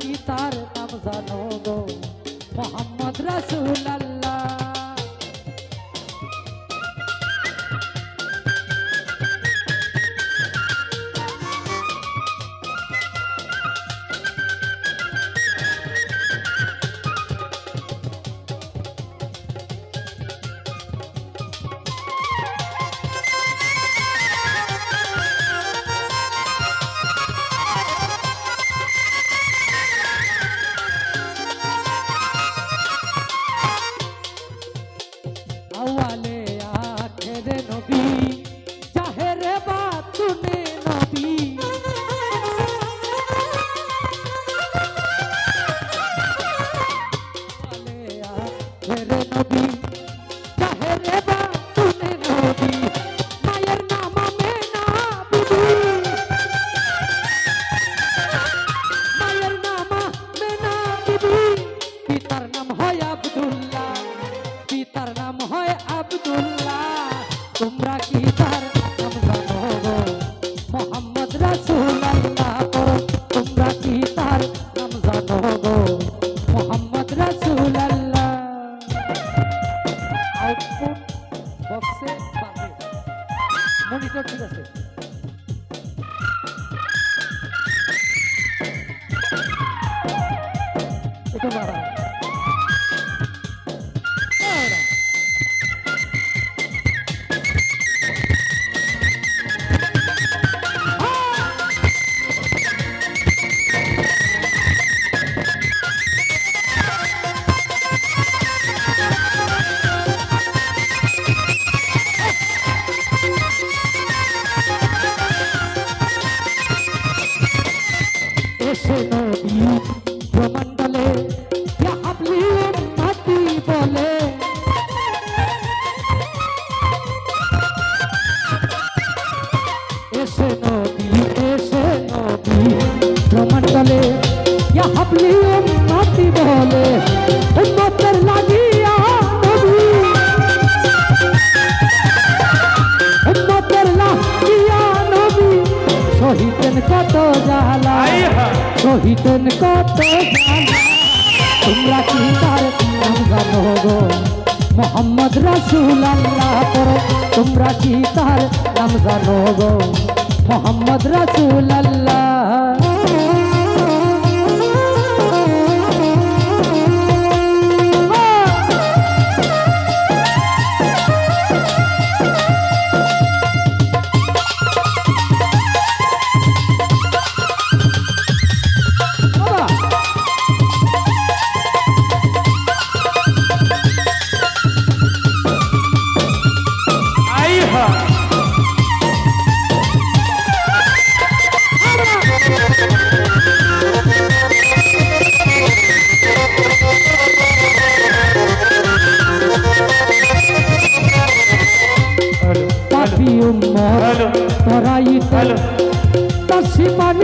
কি তার নাম জানো গো? মোহাম্মদ রাসুল নাম হয় আব্দুল্লাহ। তোমরা কি তার নাম জানো গো? মোহাম্মদ রাসূলুল্লাহ করো তোমরা কি তার নাম জানো গো? মোহাম্মদ রাসূলুল্লাহ। আউটপুট বক্সে এসে নবী প্রমণ্ডলে ইয়া হাবলি উম্মতি বলে এসে নবী এসে নবী প্রমণ্ডলে ইয়া হাবলি উম্মতি বলে উম্মতের লাগিয়া শহীদেন কত জালা তোমরা কি তার নাম জানো গো মোহাম্মদ রাসূল আল্লাহ করো তোমরা কি তার নাম জানো গো মোহাম্মদ রাসূল আল্লাহ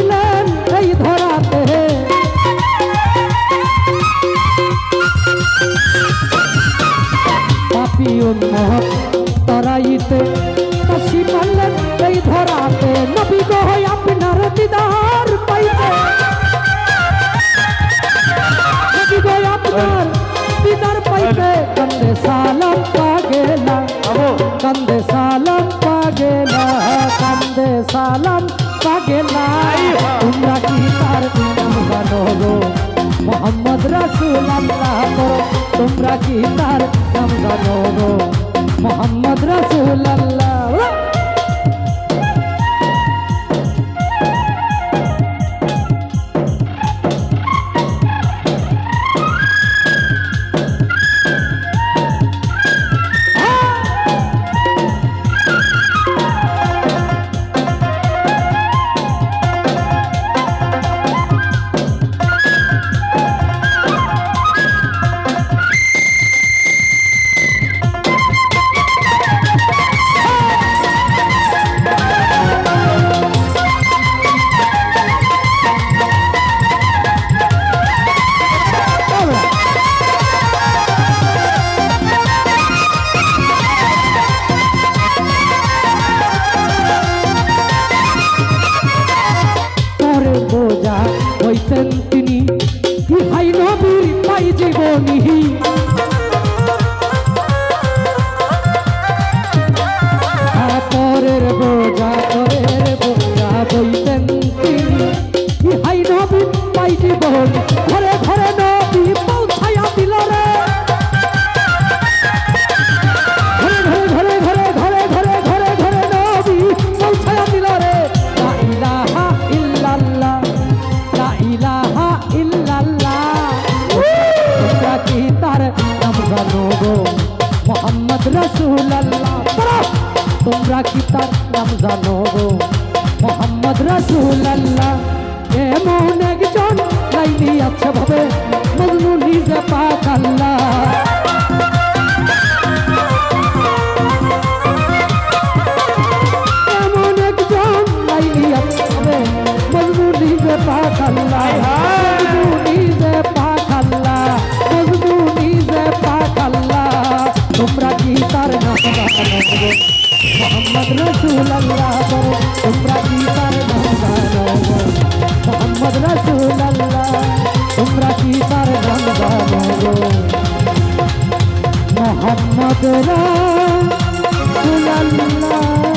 मिलन कई धोराते हैं। पापी उन्मोहक तराईते, कसी मलन कई धोराते नबी को हो अपना दीदार पाइते नबी को अपना दीदार पाइते कंधे सालम पागेला कंधे सालम पागेला कंधे सालम पागेला জানো গো মোহাম্মদ রাসূল আল্লাহ করো তোমরা কি তার নাম জানো গো মোহাম্মদ রাসূল বোঝা হইতেন তিনি। ইহাই নবীর পাই জীবনী তোমরা কি তার নাম জানো গো? মোহাম্মদ রসুল্লাহ এমন একজন লাইনি আছে ভাবে, মজনু নিজে পাক আল্লাহ। এমন একজন লাইনি আছে ভাবে, মজনু নিজে পাক আল্লাহ। Thank you. আমার বন্ধ